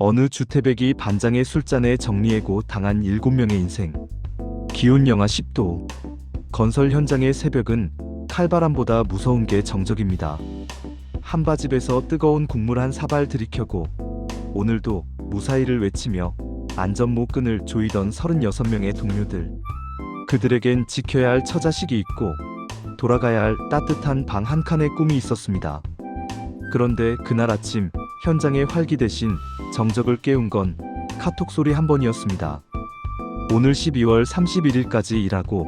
어느 주태백이 반장의 술잔에 정리해고 당한 7명의 인생. 기온 영하 10도. 건설 현장의 새벽은 칼바람보다 무서운 게 정적입니다. 한바집에서 뜨거운 국물 한 사발 들이켜고 오늘도 무사히를 외치며 안전모 끈을 조이던 36명의 동료들. 그들에겐 지켜야 할 처자식이 있고 돌아가야 할 따뜻한 방 한 칸의 꿈이 있었습니다. 그런데 그날 아침 현장의 활기 대신 정적을 깨운 건 카톡 소리 한 번이었습니다. 오늘 12월 31일까지 일하고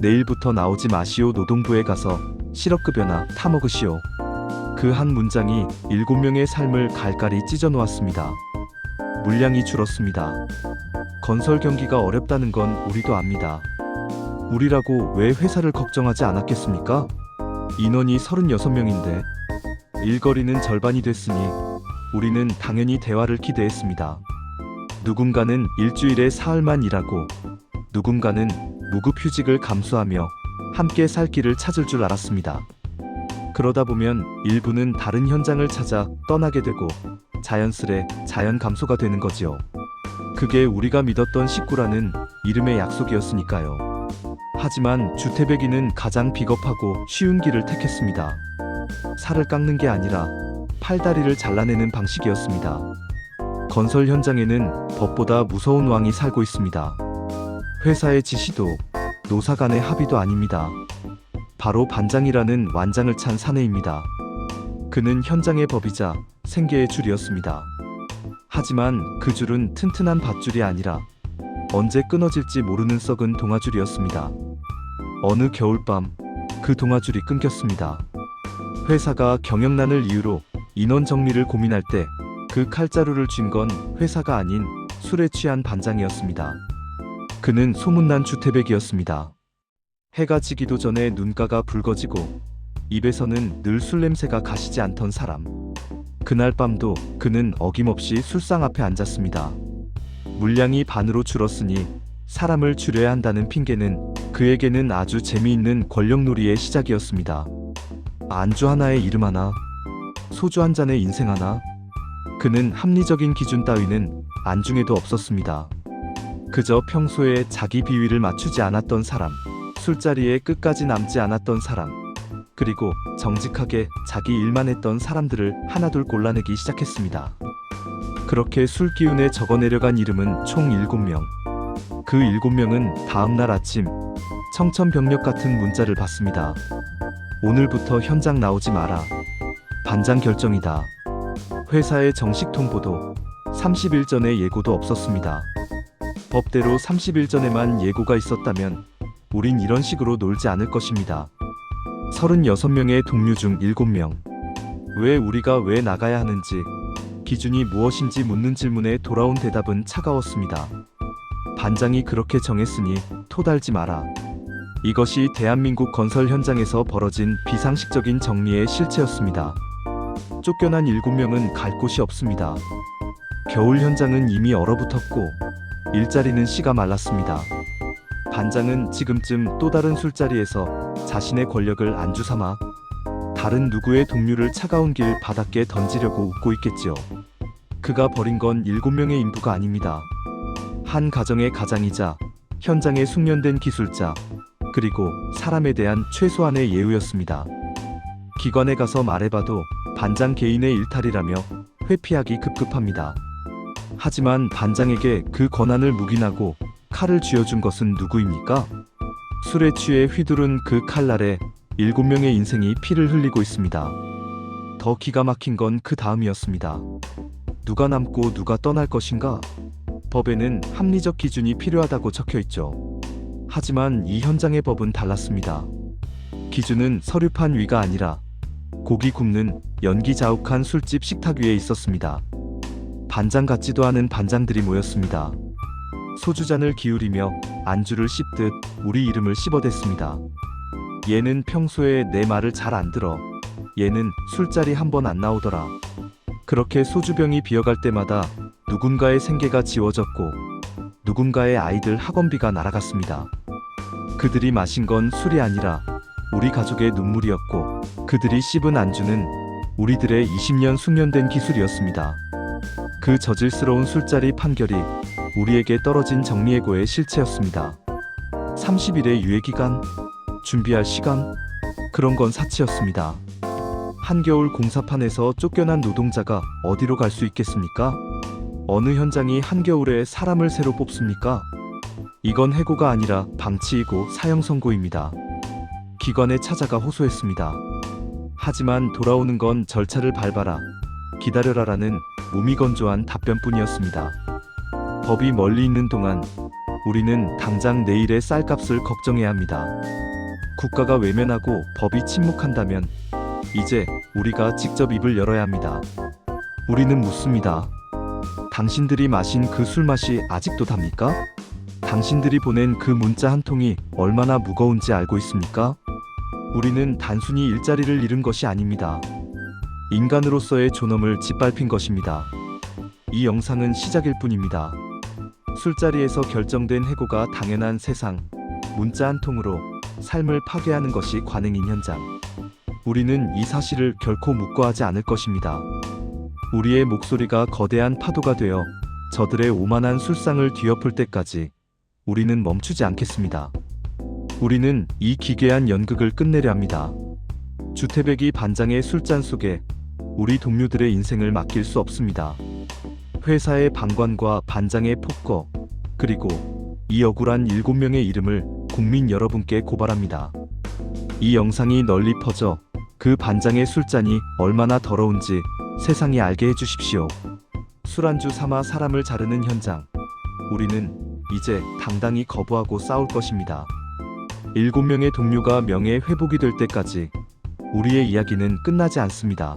내일부터 나오지 마시오 노동부에 가서 실업급여나 타먹으시오. 그 한 문장이 7명의 삶을 갈갈이 찢어 놓았습니다. 물량이 줄었습니다. 건설 경기가 어렵다는 건 우리도 압니다. 우리라고 왜 회사를 걱정하지 않았겠습니까? 인원이 36명인데 일거리는 절반이 됐으니 우리는 당연히 대화를 기대했습니다. 누군가는 일주일에 사흘만 일하고 누군가는 무급휴직을 감수하며 함께 살 길을 찾을 줄 알았습니다. 그러다 보면 일부는 다른 현장을 찾아 떠나게 되고 자연스레 자연 감소가 되는 거지요. 그게 우리가 믿었던 식구라는 이름의 약속이었으니까요. 하지만 주태백이는 가장 비겁하고 쉬운 길을 택했습니다. 살을 깎는 게 아니라 팔다리를 잘라내는 방식이었습니다. 건설 현장에는 법보다 무서운 왕이 살고 있습니다. 회사의 지시도 노사 간의 합의도 아닙니다. 바로 반장이라는 완장을 찬 사내입니다. 그는 현장의 법이자 생계의 줄이었습니다. 하지만 그 줄은 튼튼한 밧줄이 아니라 언제 끊어질지 모르는 썩은 동아줄이었습니다. 어느 겨울밤 그 동아줄이 끊겼습니다. 회사가 경영난을 이유로 인원 정리를 고민할 때 그 칼자루를 쥔 건 회사가 아닌 술에 취한 반장이었습니다. 그는 소문난 주태백이었습니다. 해가 지기도 전에 눈가가 붉어지고 입에서는 늘 술 냄새가 가시지 않던 사람. 그날 밤도 그는 어김없이 술상 앞에 앉았습니다. 물량이 반으로 줄었으니 사람을 줄여야 한다는 핑계는 그에게는 아주 재미있는 권력놀이의 시작이었습니다. 안주 하나에 이름 하나, 소주 한 잔에 인생 하나. 그는 합리적인 기준 따위는 안중에도 없었습니다. 그저 평소에 자기 비위를 맞추지 않았던 사람, 술자리에 끝까지 남지 않았던 사람, 그리고 정직하게 자기 일만 했던 사람들을 하나둘 골라내기 시작했습니다. 그렇게 술 기운에 적어내려간 이름은 총 7명. 그 7명은 다음날 아침 청천벽력 같은 문자를 받습니다. 오늘부터 현장 나오지 마라. 반장 결정이다. 회사의 정식 통보도 30일 전에 예고도 없었습니다. 법대로 30일 전에만 예고가 있었다면 우린 이런 식으로 놀지 않을 것입니다. 36명의 동료 중 7명. 왜 우리가 왜 나가야 하는지, 기준이 무엇인지 묻는 질문에 돌아온 대답은 차가웠습니다. 반장이 그렇게 정했으니 토달지 마라. 이것이 대한민국 건설 현장에서 벌어진 비상식적인 정리의 실체였습니다. 쫓겨난 7명은 갈 곳이 없습니다. 겨울 현장은 이미 얼어붙었고 일자리는 씨가 말랐습니다. 반장은 지금쯤 또 다른 술자리에서 자신의 권력을 안주 삼아 다른 누구의 동료를 차가운 길 바닥에 던지려고 웃고 있겠지요. 그가 버린 건 7명의 인부가 아닙니다. 한 가정의 가장이자 현장에 숙련된 기술자, 그리고 사람에 대한 최소한의 예우였습니다. 기관에 가서 말해봐도 반장 개인의 일탈이라며 회피하기 급급합니다. 하지만 반장에게 그 권한을 묵인하고 칼을 쥐어준 것은 누구입니까? 술에 취해 휘두른 그 칼날에 일곱 명의 인생이 피를 흘리고 있습니다. 더 기가 막힌 건 그 다음이었습니다. 누가 남고 누가 떠날 것인가? 법에는 합리적 기준이 필요하다고 적혀 있죠. 하지만 이 현장의 법은 달랐습니다. 기준은 서류판 위가 아니라 고기 굽는 연기 자욱한 술집 식탁 위에 있었습니다. 반장 같지도 않은 반장들이 모였습니다. 소주잔을 기울이며 안주를 씹듯 우리 이름을 씹어댔습니다. 얘는 평소에 내 말을 잘 안 들어. 얘는 술자리 한 번 안 나오더라. 그렇게 소주병이 비어갈 때마다 누군가의 생계가 지워졌고 누군가의 아이들 학원비가 날아갔습니다. 그들이 마신 건 술이 아니라 우리 가족의 눈물이었고 그들이 씹은 안주는 우리들의 20년 숙련된 기술이었습니다. 그 저질스러운 술자리 판결이 우리에게 떨어진 정리해고의 실체였습니다. 30일의 유예기간, 준비할 시간, 그런 건 사치였습니다. 한겨울 공사판에서 쫓겨난 노동자가 어디로 갈 수 있겠습니까? 어느 현장이 한겨울에 사람을 새로 뽑습니까? 이건 해고가 아니라 방치이고 사형 선고입니다. 기관에 찾아가 호소했습니다. 하지만 돌아오는 건 절차를 밟아라, 기다려라라는 무미건조한 답변뿐이었습니다. 법이 멀리 있는 동안 우리는 당장 내일의 쌀값을 걱정해야 합니다. 국가가 외면하고 법이 침묵한다면 이제 우리가 직접 입을 열어야 합니다. 우리는 묻습니다. 당신들이 마신 그 술 맛이 아직도 답니까? 당신들이 보낸 그 문자 한 통이 얼마나 무거운지 알고 있습니까? 우리는 단순히 일자리를 잃은 것이 아닙니다. 인간으로서의 존엄을 짓밟힌 것입니다. 이 영상은 시작일 뿐입니다. 술자리에서 결정된 해고가 당연한 세상, 문자 한 통으로 삶을 파괴하는 것이 관행인 현장. 우리는 이 사실을 결코 묵고하지 않을 것입니다. 우리의 목소리가 거대한 파도가 되어 저들의 오만한 술상을 뒤엎을 때까지 우리는 멈추지 않겠습니다. 우리는 이 기괴한 연극을 끝내려 합니다. 주태백이 반장의 술잔 속에 우리 동료들의 인생을 맡길 수 없습니다. 회사의 방관과 반장의 폭거, 그리고 이 억울한 7명의 이름을 국민 여러분께 고발합니다. 이 영상이 널리 퍼져 그 반장의 술잔이 얼마나 더러운지 세상이 알게 해주십시오. 술안주 삼아 사람을 자르는 현장. 우리는 이제 당당히 거부하고 싸울 것입니다. 일곱 명의 동료가 명예 회복이 될 때까지 우리의 이야기는 끝나지 않습니다.